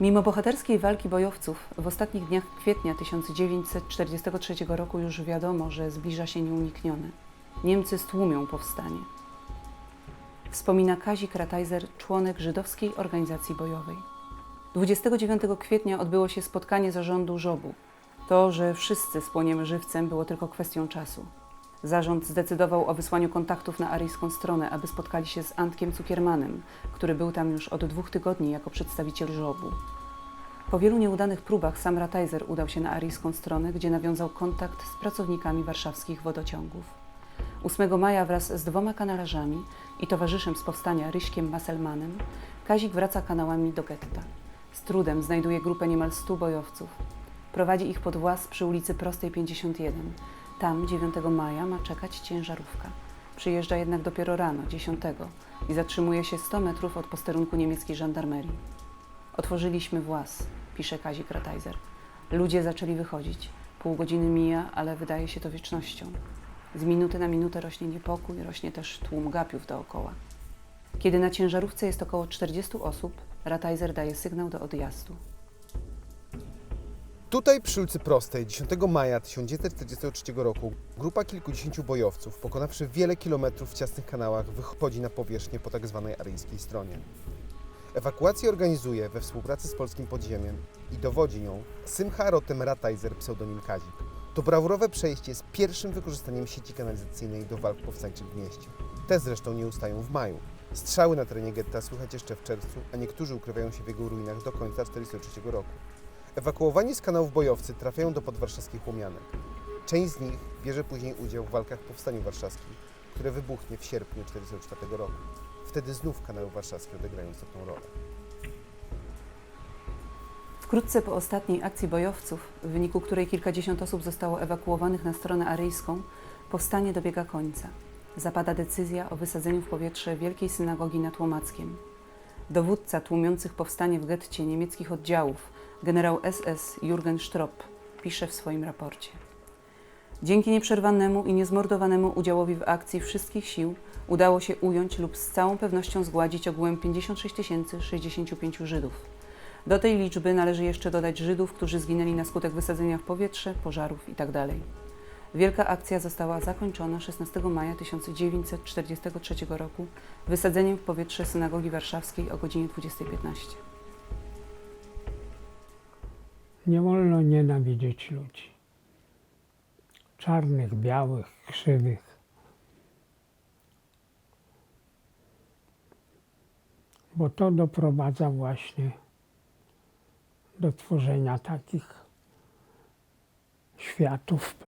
Mimo bohaterskiej walki bojowców, w ostatnich dniach kwietnia 1943 roku już wiadomo, że zbliża się nieuniknione. Niemcy stłumią powstanie. Wspomina Kazik Ratajzer, członek żydowskiej organizacji bojowej. 29 kwietnia odbyło się spotkanie zarządu żobu. To, że wszyscy spłoniemy żywcem, było tylko kwestią czasu. Zarząd zdecydował o wysłaniu kontaktów na aryjską stronę, aby spotkali się z Antkiem Cukiermanem, który był tam już od dwóch tygodni jako przedstawiciel żobu. Po wielu nieudanych próbach sam Ratajzer udał się na aryjską stronę, gdzie nawiązał kontakt z pracownikami warszawskich wodociągów. 8 maja wraz z dwoma kanalarzami i towarzyszem z powstania Ryśkiem Maselmanem Kazik wraca kanałami do getta. Z trudem znajduje grupę niemal stu bojowców. Prowadzi ich pod włas przy ulicy Prostej 51. Tam 9 maja ma czekać ciężarówka. Przyjeżdża jednak dopiero rano, 10 i zatrzymuje się 100 metrów od posterunku niemieckiej żandarmerii. Otworzyliśmy włas, pisze Kazik Ratajzer. Ludzie zaczęli wychodzić. Pół godziny mija, ale wydaje się to wiecznością. Z minuty na minutę rośnie niepokój, rośnie też tłum gapiów dookoła. Kiedy na ciężarówce jest około 40 osób, Ratajzer daje sygnał do odjazdu. Tutaj przy ulicy Prostej 10 maja 1943 roku grupa kilkudziesięciu bojowców, pokonawszy wiele kilometrów w ciasnych kanałach, wychodzi na powierzchnię po tak zwanej aryjskiej stronie. Ewakuację organizuje we współpracy z polskim podziemiem i dowodzi nią Symcha Rotem Ratajzer, pseudonim Kazik. To brawurowe przejście jest pierwszym wykorzystaniem sieci kanalizacyjnej do walk powstańczych w mieście. Te zresztą nie ustają w maju. Strzały na terenie getta słychać jeszcze w czerwcu, a niektórzy ukrywają się w jego ruinach do końca 1943 roku. Ewakuowani z kanałów bojowcy trafiają do podwarszawskich łomianek. Część z nich bierze później udział w walkach w Powstaniu Warszawskim, które wybuchnie w sierpniu 1944 roku. Wtedy znów kanały warszawskie odegrają istotną rolę. Wkrótce po ostatniej akcji bojowców, w wyniku której kilkadziesiąt osób zostało ewakuowanych na stronę aryjską, powstanie dobiega końca. Zapada decyzja o wysadzeniu w powietrze wielkiej synagogi nad Łomackiem. Dowódca tłumiących powstanie w getcie niemieckich oddziałów, generał SS Jurgen Stropp, pisze w swoim raporcie. Dzięki nieprzerwanemu i niezmordowanemu udziałowi w akcji wszystkich sił udało się ująć lub z całą pewnością zgładzić ogółem 56 065 Żydów. Do tej liczby należy jeszcze dodać Żydów, którzy zginęli na skutek wysadzenia w powietrze, pożarów itd. Wielka akcja została zakończona 16 maja 1943 roku wysadzeniem w powietrze synagogi warszawskiej o godzinie 20.15. Nie wolno nienawidzieć ludzi. Czarnych, białych, krzywych. Bo to doprowadza właśnie do tworzenia takich światów